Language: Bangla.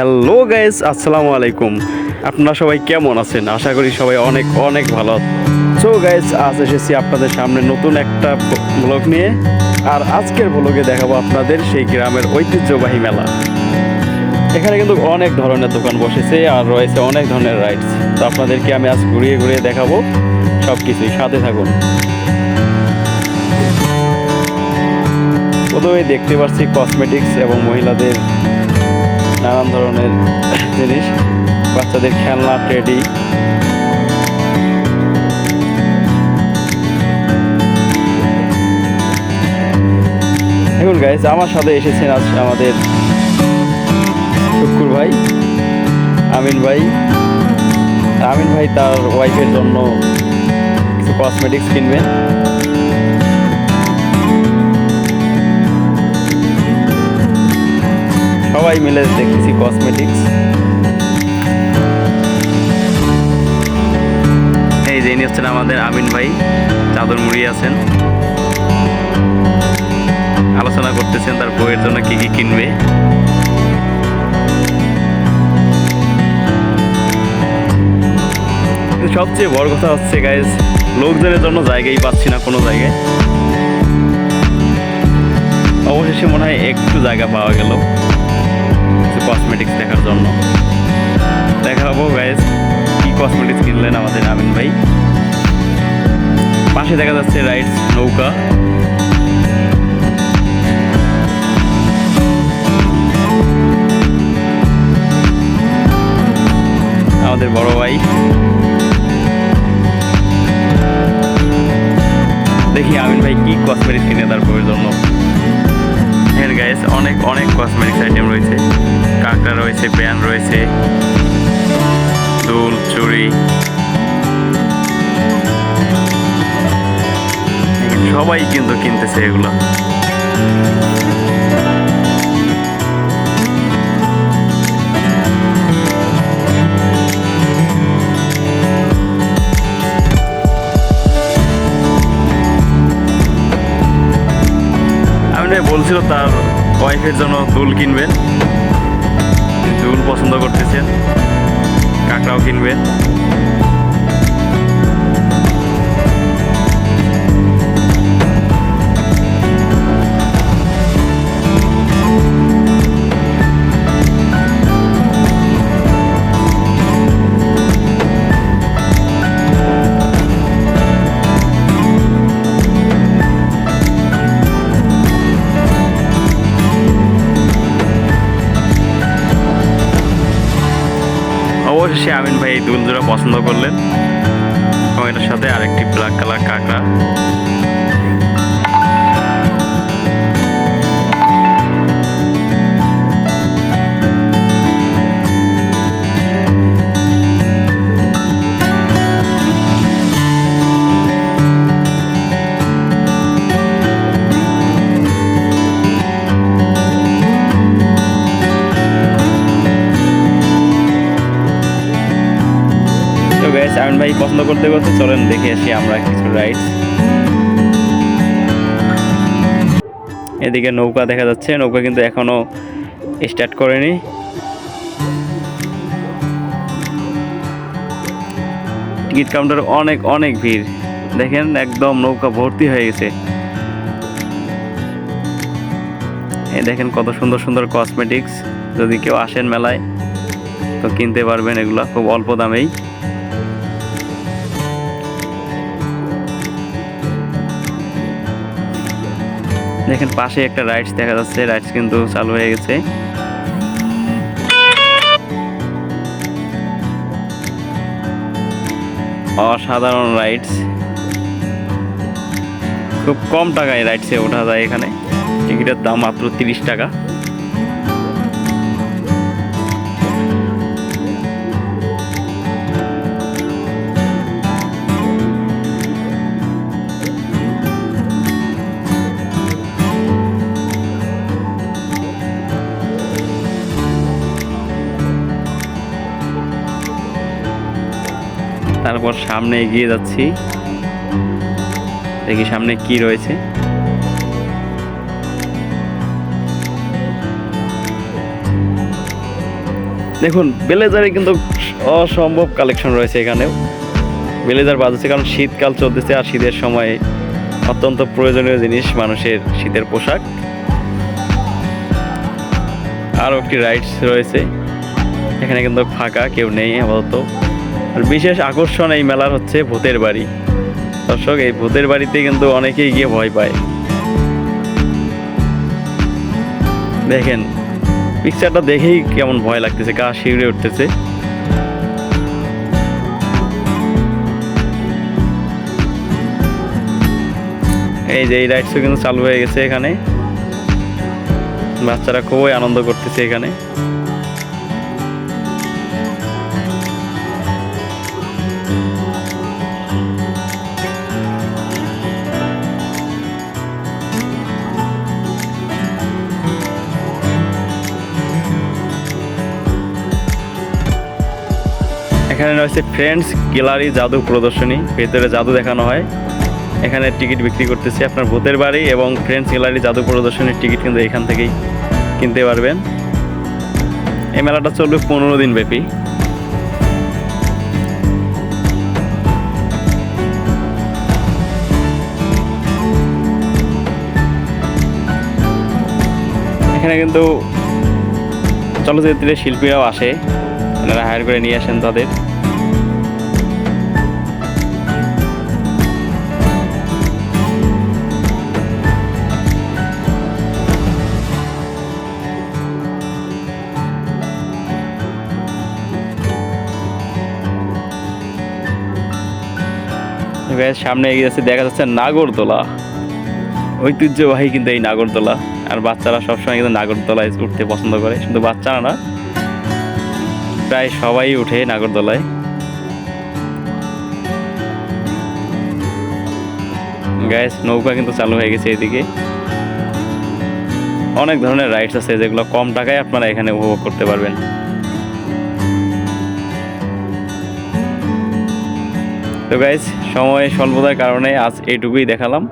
হ্যালো গাইস আসসালামু আলাইকুম। আপনারা সবাই কেমন আছেন? আশা করি সবাই অনেক অনেক ভালো সো গাইস আজ এসেছি আপনাদের সামনে নতুন একটা ব্লগ নিয়ে। আর আজকের ব্লগে দেখাবো আপনাদের সেই গ্রামের ঐতিহ্যবাহী মেলা। এখানে কিন্তু অনেক ধরনের দোকান বসেছে আর রয়েছে অনেক ধরনের রাইডস তো আপনাদেরকে আমি আজ ঘুরিয়ে ঘুরিয়ে দেখাবো সব কিছুই সাথে থাকুন। প্রথমে দেখতে পাচ্ছি কসমেটিক্স এবং মহিলাদের নানান ধরনের জিনিস। বাচ্চাদের খেলনা, টেডি। এখন গাইজ আমার সাথে এসেছেন আজ আমাদের শুক্কুর ভাই, আমিন ভাই। আমিন ভাই তার ওয়াইফের জন্য কিছু কসমেটিক্স কিনবেন। মিলে দেখতেছি কসমেটিক্স এই যে ইনি হচ্ছেন আমাদের আমিন ভাই, চাদর মুড়ি আছেন। আলোচনা করতেছেন তার বইয়ের জন্য কি কি কিনবে। সবচেয়ে বড় কথা হচ্ছে গাইজ লোকজনের জন্য জায়গাই পাচ্ছি না কোনো জায়গায়। অবশেষে মনে হয় একটু জায়গা পাওয়া গেল। কিছু কসমেটিক্স দেখার জন্য। দেখাবো গাইজ কি কসমেটিক্স কিনলেন আমাদের আমিন ভাই। পাশে দেখা যাচ্ছে রাইডস নৌকা। আমাদের বড় ভাই। দেখি আমিন ভাই কি কসমেটিক্স কিনে তার বউয়ের জন্য গাইস অনেক অনেক কসমেটিক্স আইটেম রয়েছে। কাঁকড়া রয়েছে প্যান রয়েছে দুল চুড়ি। সবাই কিন্তু কিনতেছে এগুলো। বলছিল তার ওয়াইফের জন্য দুল কিনবেন। পছন্দ করতেছেন কাঁকড়াও কিনবেন অবশেষে আমিন ভাই এই দুল জোড়া পছন্দ করলেন। এবং এটার সাথে আরেকটি ব্ল্যাক কালার কাঁকড়া। ভাই পছন্দ করতে করতে চলেন দেখে আসি আমরা কিছু রাইডস এদিকে নৌকা দেখা যাচ্ছে, নৌকা কিন্তু এখনও স্টার্ট করেনি। টিকিট কাউন্টার অনেক অনেক ভিড়। দেখেন একদম নৌকা ভর্তি হয়ে গেছে। দেখেন কত সুন্দর সুন্দর কসমেটিক্স যদি কেউ আসেন মেলায়, তো কিনতে পারবেন এগুলো, খুব অল্প দামেই। দেখেন পাশে একটা রাইডস দেখা যাচ্ছে রাইডস কিন্তু চালু হয়ে গেছে। অসাধারণ রাইডস খুব কম টাকায় রাইডসে ওঠা যায় এখানে। টিকিটের দাম মাত্র তিরিশ টাকা। তারপর সামনে এগিয়ে যাচ্ছি। দেখি সামনে কি রয়েছে। দেখুন, বেলেজারে কিন্তু অসম্ভব কালেকশন রয়েছে এখানেও। বেলেজার বাজছে কারণ শীতকাল চলতেছে আর শীতের সময় অত্যন্ত প্রয়োজনীয় জিনিস মানুষের শীতের পোশাক। আরও একটি রাইডস রয়েছে। এখানে কিন্তু ফাঁকা, কেউ নেই আপাতত। আর বিশেষ আকর্ষণ এই মেলার হচ্ছে ভূতের বাড়ি। দর্শক, এই ভূতের বাড়িতে কিন্তু অনেকেই গিয়ে ভয় পায়। দেখেন পিকচারটা দেখেই কেমন ভয় লাগতেছে, গা শিউরে উঠতেছে। এই যে এই রাইডসও কিন্তু চালু হয়ে গেছে এখানে। বাচ্চারা খুবই আনন্দ করতেছে এখানে। এখানে রয়েছে ফ্রেন্ডস গ্যালারি জাদু প্রদর্শনী। ভেতরে জাদু দেখানো হয়। এখানে টিকিট বিক্রি করতেছি আপনার ভূতের বাড়ি এবং ফ্রেন্ডস গ্যালারি জাদু প্রদর্শনীর টিকিট কিন্তু এখান থেকেই কিনতে পারবেন। এই মেলাটা চলবে পনেরো দিন ব্যাপী। এখানে কিন্তু চলচ্চিত্রের শিল্পীরাও আসে। ওনারা হায়ার করে নিয়ে আসেন তাদের। এবার সামনে এগিয়ে যাচ্ছে, দেখা যাচ্ছে নাগরদোলা। ঐতিহ্যবাহী কিন্তু এই নাগরদোলা। আর বাচ্চারা সবসময় কিন্তু নাগরদোলায় উঠতে পছন্দ করে, শুধু বাচ্চারা না, প্রায় সবাই উঠে নাগরদোলায়। গ্যাস নৌকা কিন্তু চালু হয়ে গেছে এদিকে। অনেক ধরনের রাইডস আছে, যেগুলো কম টাকায় আপনারা এখানে উপভোগ করতে পারবেন। তো গাইজ সময় স্বল্পতার কারণে আজ এইটুকুই দেখালাম।